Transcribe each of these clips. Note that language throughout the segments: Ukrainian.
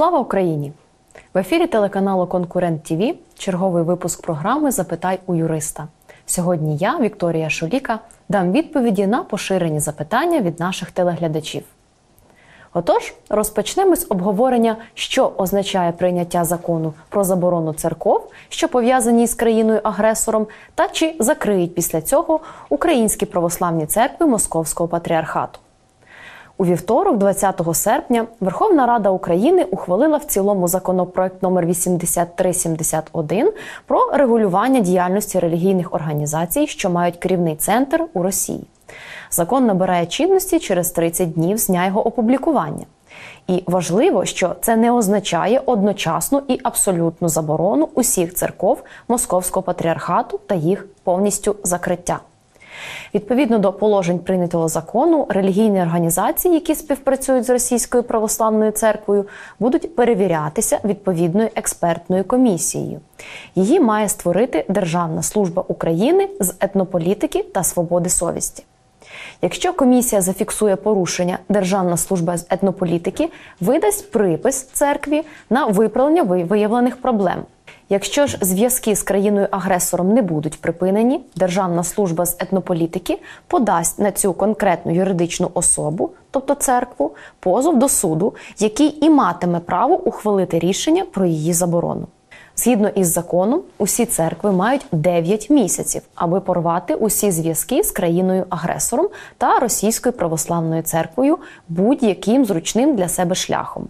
Слава Україні! В ефірі телеканалу Конкурент ТІВІ черговий випуск програми Запитай у юриста. Сьогодні я, Вікторія Шуліка, дам відповіді на поширені запитання від наших телеглядачів. Отож, розпочнемо з обговорення, що означає прийняття закону про заборону церков, що пов'язані з країною-агресором, та чи закриють після цього українські православні церкви Московського патріархату. У вівторок, 20 серпня, Верховна Рада України ухвалила в цілому законопроект номер 8371 про регулювання діяльності релігійних організацій, що мають керівний центр у Росії. Закон набирає чинності через 30 днів з дня його опублікування. І важливо, що це не означає одночасну і абсолютну заборону усіх церков Московського патріархату та їх повністю закриття. Відповідно до положень прийнятого закону, релігійні організації, які співпрацюють з Російською православною церквою, будуть перевірятися відповідною експертною комісією. Її має створити Державна служба України з етнополітики та свободи совісті. Якщо комісія зафіксує порушення, Державна служба з етнополітики видасть припис церкві на виправлення виявлених проблем. Якщо ж зв'язки з країною-агресором не будуть припинені, Державна служба з етнополітики подасть на цю конкретну юридичну особу, тобто церкву, позов до суду, який і матиме право ухвалити рішення про її заборону. Згідно із законом, усі церкви мають 9 місяців, аби порвати усі зв'язки з країною-агресором та російською православною церквою будь-яким зручним для себе шляхом.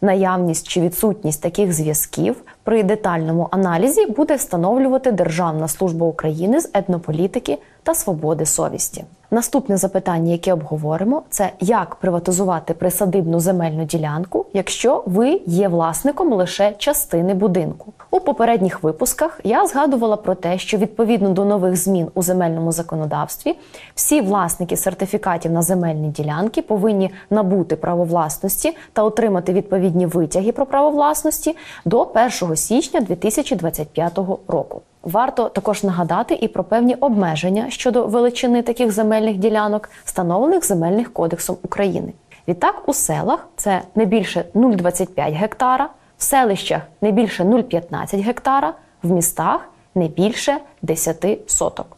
Наявність чи відсутність таких зв'язків при детальному аналізі буде встановлювати Державна служба України з етнополітики та свободи совісті. Наступне запитання, яке обговоримо, це як приватизувати присадибну земельну ділянку, якщо ви є власником лише частини будинку. У попередніх випусках я згадувала про те, що відповідно до нових змін у земельному законодавстві всі власники сертифікатів на земельні ділянки повинні набути право власності та отримати відповідні витяги про право власності до 1 січня 2025 року. Варто також нагадати і про певні обмеження щодо величини таких земельних ділянок, встановлених земельних кодексом України. Відтак у селах це не більше 0,25 гектара, в селищах не більше 0,15 гектара, в містах не більше 10 соток.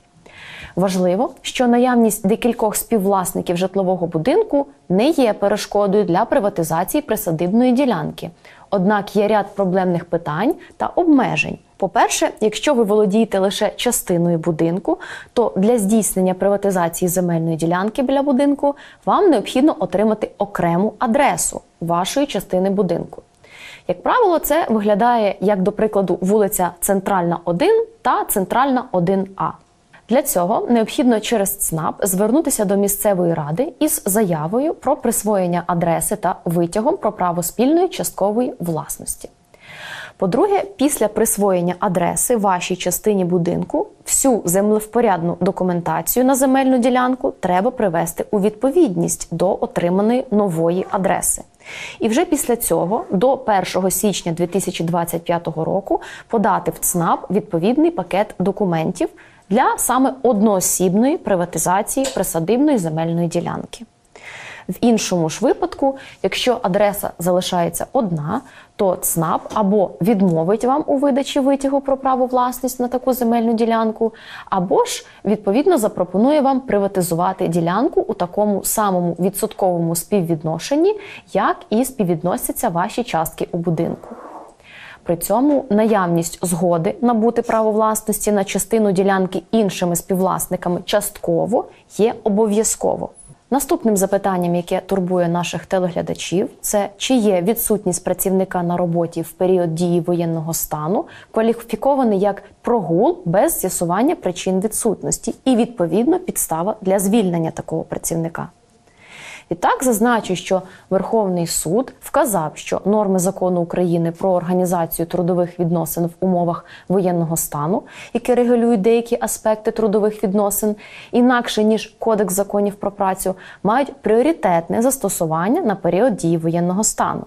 Важливо, що наявність декількох співвласників житлового будинку не є перешкодою для приватизації присадибної ділянки. Однак є ряд проблемних питань та обмежень. По-перше, якщо ви володієте лише частиною будинку, то для здійснення приватизації земельної ділянки біля будинку вам необхідно отримати окрему адресу вашої частини будинку. Як правило, це виглядає як, до прикладу, вулиця Центральна 1 та Центральна 1А. Для цього необхідно через ЦНАП звернутися до місцевої ради із заявою про присвоєння адреси та витягом про право спільної часткової власності. По-друге, після присвоєння адреси вашій частині будинку всю землевпорядну документацію на земельну ділянку треба привести у відповідність до отриманої нової адреси. І вже після цього, до 1 січня 2025 року, подати в ЦНАП відповідний пакет документів для саме одноосібної приватизації присадибної земельної ділянки. В іншому ж випадку, якщо адреса залишається одна, то ЦНАП або відмовить вам у видачі витягу про право власність на таку земельну ділянку, або ж відповідно запропонує вам приватизувати ділянку у такому самому відсотковому співвідношенні, як і співвідносяться ваші частки у будинку. При цьому наявність згоди набути право власності на частину ділянки іншими співвласниками частково є обов'язково. Наступним запитанням, яке турбує наших телеглядачів, це чи є відсутність працівника на роботі в період дії воєнного стану, кваліфікований як прогул без з'ясування причин відсутності, і відповідно підстава для звільнення такого працівника. І так зазначу, що Верховний суд вказав, що норми закону України про організацію трудових відносин в умовах воєнного стану, які регулюють деякі аспекти трудових відносин, інакше ніж Кодекс законів про працю, мають пріоритетне застосування на період дії воєнного стану.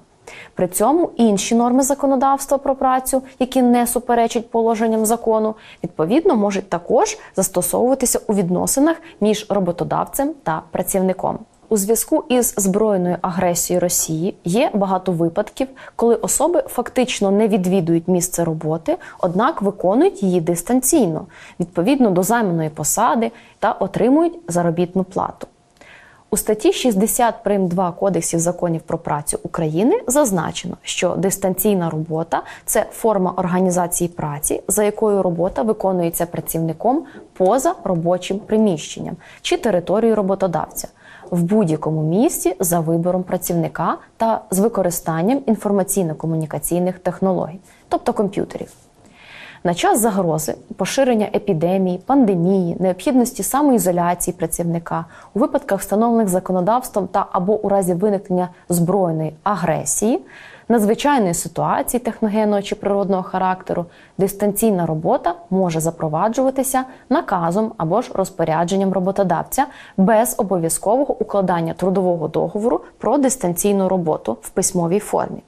При цьому інші норми законодавства про працю, які не суперечать положенням закону, відповідно можуть також застосовуватися у відносинах між роботодавцем та працівником. У зв'язку із збройною агресією Росії є багато випадків, коли особи фактично не відвідують місце роботи, однак виконують її дистанційно, відповідно до займаної посади та отримують заробітну плату. У статті 60 прим. 2 Кодексів законів про працю України зазначено, що дистанційна робота це форма організації праці, за якою робота виконується працівником поза робочим приміщенням чи територією роботодавця в будь-якому місці за вибором працівника та з використанням інформаційно-комунікаційних технологій, тобто комп'ютерів. На час загрози, поширення епідемії, пандемії, необхідності самоізоляції працівника у випадках, встановлених законодавством та або у разі виникнення збройної агресії, надзвичайної ситуації техногенного чи природного характеру, дистанційна робота може запроваджуватися наказом або ж розпорядженням роботодавця без обов'язкового укладання трудового договору про дистанційну роботу в письмовій формі.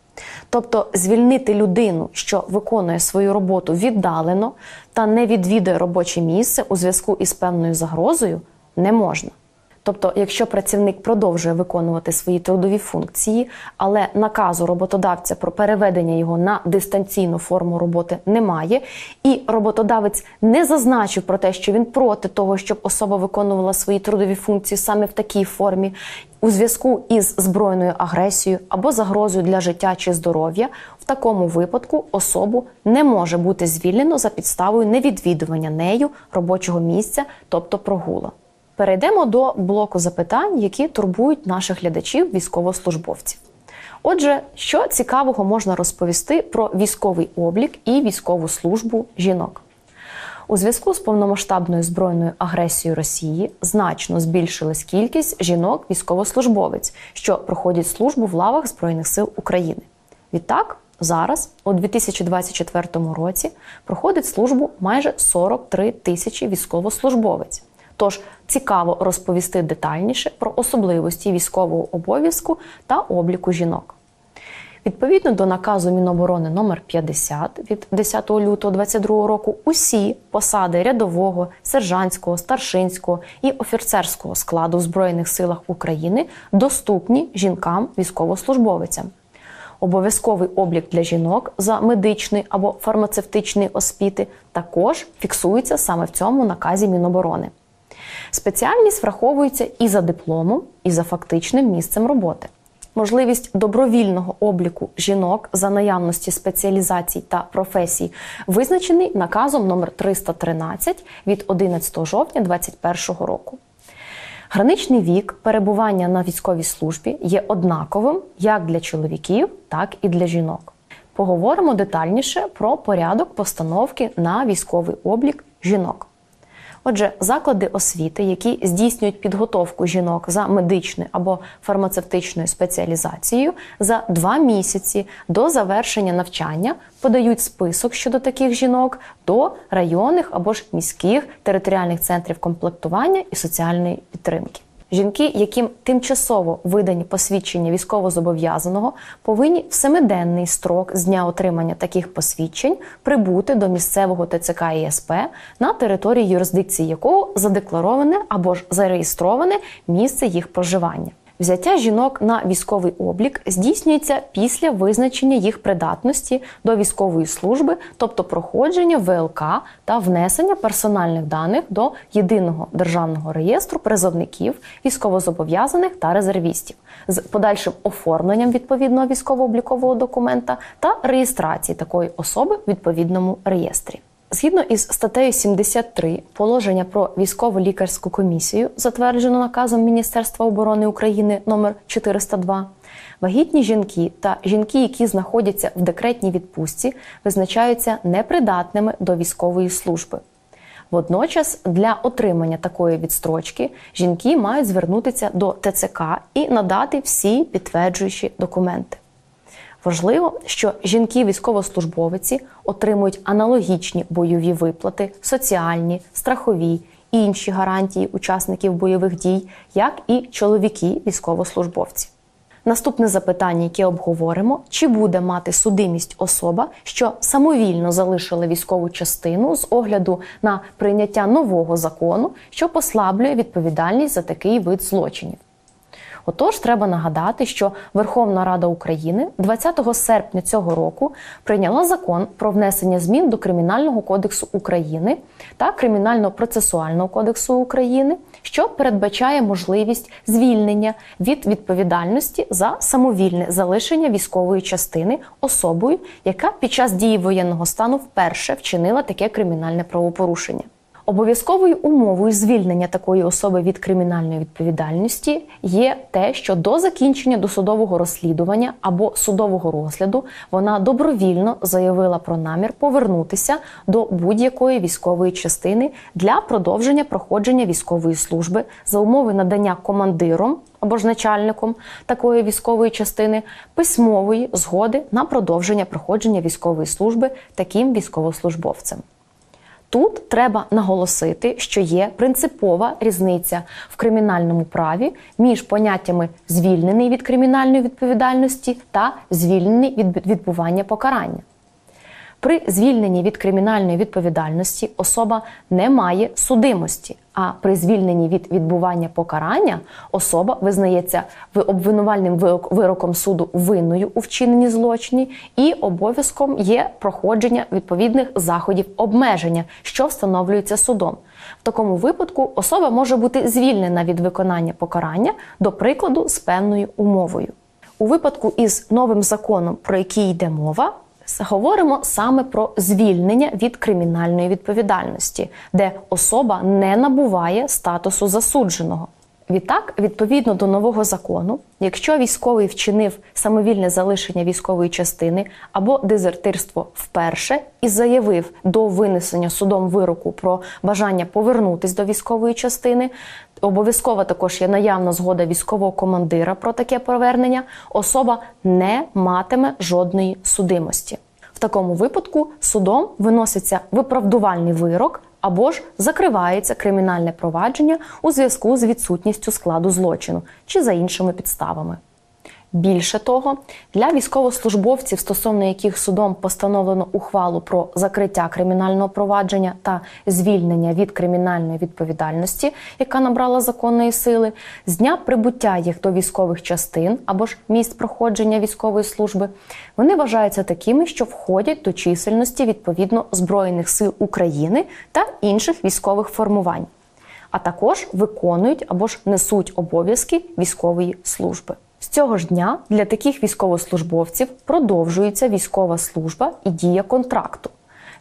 Тобто звільнити людину, що виконує свою роботу віддалено та не відвідує робоче місце у зв'язку із певною загрозою, не можна. Тобто, якщо працівник продовжує виконувати свої трудові функції, але наказу роботодавця про переведення його на дистанційну форму роботи немає, і роботодавець не зазначив про те, що він проти того, щоб особа виконувала свої трудові функції саме в такій формі, у зв'язку із збройною агресією або загрозою для життя чи здоров'я, в такому випадку особу не може бути звільнено за підставою невідвідування нею робочого місця, тобто прогула. Перейдемо до блоку запитань, які турбують наших глядачів, військовослужбовців. Отже, що цікавого можна розповісти про військовий облік і військову службу жінок? У зв'язку з повномасштабною збройною агресією Росії значно збільшилась кількість жінок військовослужбовець, що проходять службу в лавах Збройних сил України. Відтак, зараз, у 2024 році, проходить службу майже 43 тисячі військовослужбовець. Тож цікаво розповісти детальніше про особливості військового обов'язку та обліку жінок. Відповідно до наказу Міноборони номер 50 від 10 лютого 2022 року, усі посади рядового, сержантського, старшинського і офіцерського складу в Збройних силах України доступні жінкам-військовослужбовицям. Обов'язковий облік для жінок за медичної або фармацевтичної освіти також фіксується саме в цьому наказі Міноборони. Спеціальність враховується і за дипломом, і за фактичним місцем роботи. Можливість добровільного обліку жінок за наявності спеціалізацій та професій визначений наказом номер 313 від 11 жовтня 2021 року. Граничний вік перебування на військовій службі є однаковим як для чоловіків, так і для жінок. Поговоримо детальніше про порядок постановки на військовий облік жінок. Отже, заклади освіти, які здійснюють підготовку жінок за медичною або фармацевтичною спеціалізацією, за два місяці до завершення навчання подають список щодо таких жінок до районних або ж міських територіальних центрів комплектування і соціальної підтримки. Жінки, яким тимчасово видані посвідчення військовозобов'язаного, повинні в семиденний строк з дня отримання таких посвідчень прибути до місцевого ТЦК ЄСП на території юрисдикції якого задеклароване або ж зареєстроване місце їх проживання. Взяття жінок на військовий облік здійснюється після визначення їх придатності до військової служби, тобто проходження ВЛК та внесення персональних даних до єдиного державного реєстру призовників, військовозобов'язаних та резервістів з подальшим оформленням відповідного військово-облікового документа та реєстрації такої особи в відповідному реєстрі. Згідно із статтею 73 положення про військово лікарську комісію, затверджено наказом Міністерства оборони України номер 402, вагітні жінки та жінки, які знаходяться в декретній відпустці, визначаються непридатними до військової служби. Водночас для отримання такої відстрочки жінки мають звернутися до ТЦК і надати всі підтверджуючі документи. Важливо, що жінки-військовослужбовиці отримують аналогічні бойові виплати, соціальні, страхові інші гарантії учасників бойових дій, як і чоловіки-військовослужбовці. Наступне запитання, яке обговоримо: чи буде мати судимість особа, що самовільно залишила військову частину з огляду на прийняття нового закону, що послаблює відповідальність за такий вид злочинів? Отож, треба нагадати, що Верховна Рада України 20 серпня цього року прийняла закон про внесення змін до Кримінального кодексу України та Кримінально-процесуального кодексу України, що передбачає можливість звільнення від відповідальності за самовільне залишення військової частини особою, яка під час дії воєнного стану вперше вчинила таке кримінальне правопорушення. Обов'язковою умовою звільнення такої особи від кримінальної відповідальності є те, що до закінчення досудового розслідування або судового розгляду вона добровільно заявила про намір повернутися до будь-якої військової частини для продовження проходження військової служби за умови надання командиром або ж начальником такої військової частини письмової згоди на продовження проходження військової служби таким військовослужбовцем. Тут треба наголосити, що є принципова різниця в кримінальному праві між поняттями звільнений від кримінальної відповідальності та звільнений від відбування покарання. При звільненні від кримінальної відповідальності особа не має судимості, а при звільненні від відбування покарання особа визнається обвинувальним вироком суду винною у вчиненні злочині, і обов'язком є проходження відповідних заходів обмеження, що встановлюється судом. В такому випадку особа може бути звільнена від виконання покарання, до прикладу, з певною умовою. У випадку із новим законом, про який йде мова, говоримо саме про звільнення від кримінальної відповідальності, де особа не набуває статусу засудженого. Відтак, відповідно до нового закону, якщо військовий вчинив самовільне залишення військової частини або дезертирство вперше і заявив до винесення судом вироку про бажання повернутись до військової частини, обов'язково також є наявна згода військового командира про таке повернення, особа не матиме жодної судимості. В такому випадку судом виноситься виправдувальний вирок або ж закривається кримінальне провадження у зв'язку з відсутністю складу злочину чи за іншими підставами. Більше того, для військовослужбовців, стосовно яких судом постановлено ухвалу про закриття кримінального провадження та звільнення від кримінальної відповідальності, яка набрала законної сили, з дня прибуття їх до військових частин або ж місць проходження військової служби, вони вважаються такими, що входять до чисельності відповідно Збройних сил України та інших військових формувань, а також виконують або ж несуть обов'язки військової служби. З цього ж дня для таких військовослужбовців продовжується військова служба і дія контракту.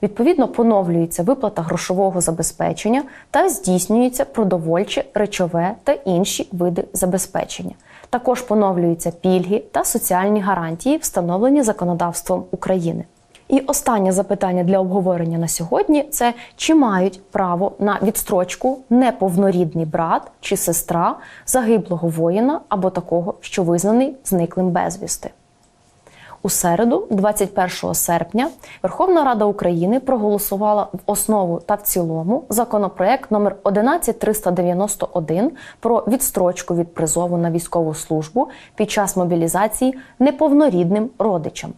Відповідно, поновлюється виплата грошового забезпечення та здійснюється продовольче, речове та інші види забезпечення. Також поновлюються пільги та соціальні гарантії, встановлені законодавством України. І останнє запитання для обговорення на сьогодні це чи мають право на відстрочку неповнорідний брат чи сестра загиблого воїна або такого, що визнаний зниклим безвісти. У середу, 21 серпня, Верховна Рада України проголосувала в основу та в цілому законопроект номер 11391 про відстрочку від призову на військову службу під час мобілізації неповнорідним родичам.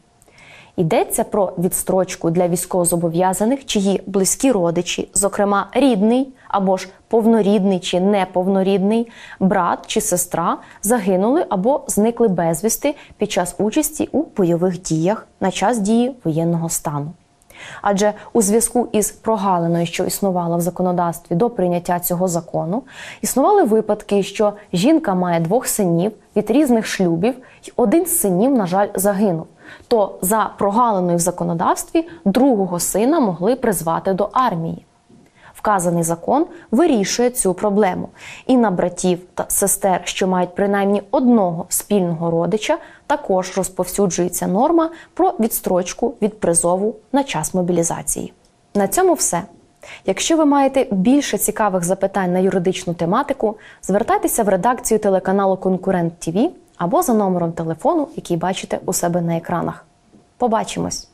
Йдеться про відстрочку для військовозобов'язаних, чиї близькі родичі, зокрема рідний або ж повнорідний чи неповнорідний брат чи сестра, загинули або зникли безвісти під час участі у бойових діях на час дії воєнного стану. Адже у зв'язку із прогалиною, що існувала в законодавстві до прийняття цього закону, існували випадки, що жінка має двох синів від різних шлюбів, і один з синів, на жаль, загинув. То за прогалиною в законодавстві другого сина могли призвати до армії. Вказаний закон вирішує цю проблему. І на братів та сестер, що мають принаймні одного спільного родича, також розповсюджується норма про відстрочку від призову на час мобілізації. На цьому все. Якщо ви маєте більше цікавих запитань на юридичну тематику, звертайтеся в редакцію телеканалу Конкурент ТІВІ або за номером телефону, який бачите у себе на екранах. Побачимось!